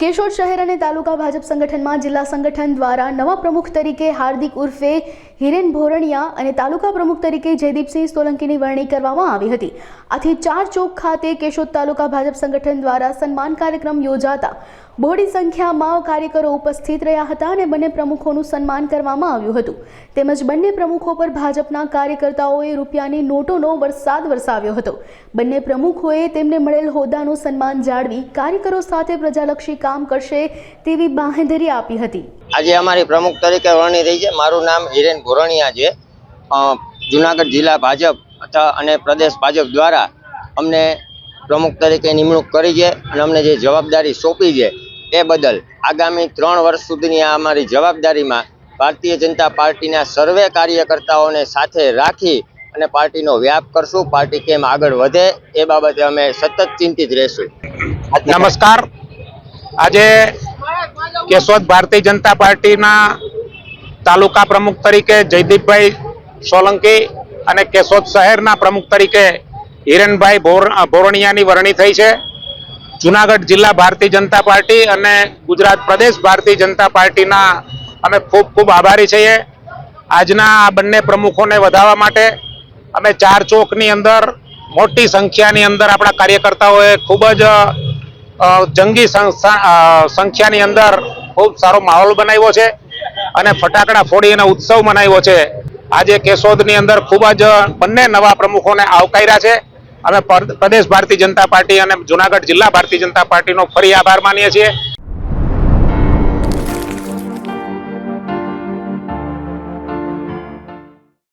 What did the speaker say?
કેશોદ શહેર અને તાલુકા ભાજપ સંગઠનમાં જિલ્લા સંગઠન દ્વારા નવા પ્રમુખ તરીકે હાર્દિક ઉર્ફે હિરેન ભોરણિયા અને તાલુકા પ્રમુખ તરીકે જયદીપસિંહ સોલંકીની વરણી કરવામાં આવી હતી. આથી ચાર ચોક ખાતે કેશોદ તાલુકા ભાજપ સંગઠન દ્વારા સન્માન કાર્યક્રમ યોજાતા બહોળી સંખ્યામાં કાર્યકરો ઉપસ્થિત રહ્યા હતા અને બંને પ્રમુખોનું સન્માન કરવામાં આવ્યું હતું. તેમજ બંને પ્રમુખો પર ભાજપના કાર્યકર્તાઓએ રૂપિયાની નોટોનો વરસાદ વરસાવ્યો હતો. બંને પ્રમુખોએ તેમને મળેલ હોદ્દાનું સન્માન જાળવી કાર્યકરો સાથે પ્રજાલક્ષી કામ કરશે તેવી બાંહેધરી આપી હતી. આજે અમારી પ્રમુખ તરીકે વરણી રહી છે. મારું નામ હિરેન ભોરણિયા છે. જુનાગઢ જિલ્લા ભાજપ અને પ્રદેશ ભાજપ દ્વારા અમને પ્રમુખ તરીકે નિમણૂક કરી છે અને અમને જે જવાબદારી સોંપી છે એ બદલ આગામી ત્રણ વર્ષ સુધીની આ અમારી જવાબદારીમાં ભારતીય જનતા પાર્ટીના સર્વે કાર્યકર્તાઓને સાથે રાખી અને પાર્ટીનો વ્યાપ કરશું પાર્ટી કેમ આગળ વધે એ બાબતે અમે સતત ચિંતિત રહેશું. નમસ્કાર. આજે કેશોદ ભારતીય જનતા પાર્ટીના તાલુકા પ્રમુખ તરીકે જયદીપભાઈ સોલંકી અને કેશોદ શહેરના પ્રમુખ તરીકે હિરેનભાઈ ભોર- ભોરણિયાની વરણી થઈ છે. જુનાગઢ જિલ્લા ભારતીય જનતા પાર્ટી અને ગુજરાત પ્રદેશ ભારતીય જનતા પાર્ટીના અમે ખૂબ ખૂબ આભારી છીએ. આજના આ બંને પ્રમુખોને વધાવવા માટે અમે ચાર ચોકની અંદર મોટી સંખ્યાની અંદર આપણા કાર્યકર્તાઓએ ખૂબ જ જંગી સંખ્યાની અંદર ખૂબ સારો માહોલ બનાવ્યો છે અને ફટાકડા ફોડી અને ઉત્સવ મનાવ્યો છે. આજે કેશોદની અંદર ખૂબ જ બંને નવા પ્રમુખોને આવકાર્યા છે. અમે પર- પ્રદેશ ભારતીય જનતા પાર્ટી અને જુનાગઢ જિલ્લા ભારતીય જનતા પાર્ટીનો ફરી આભાર માનીએ છીએ.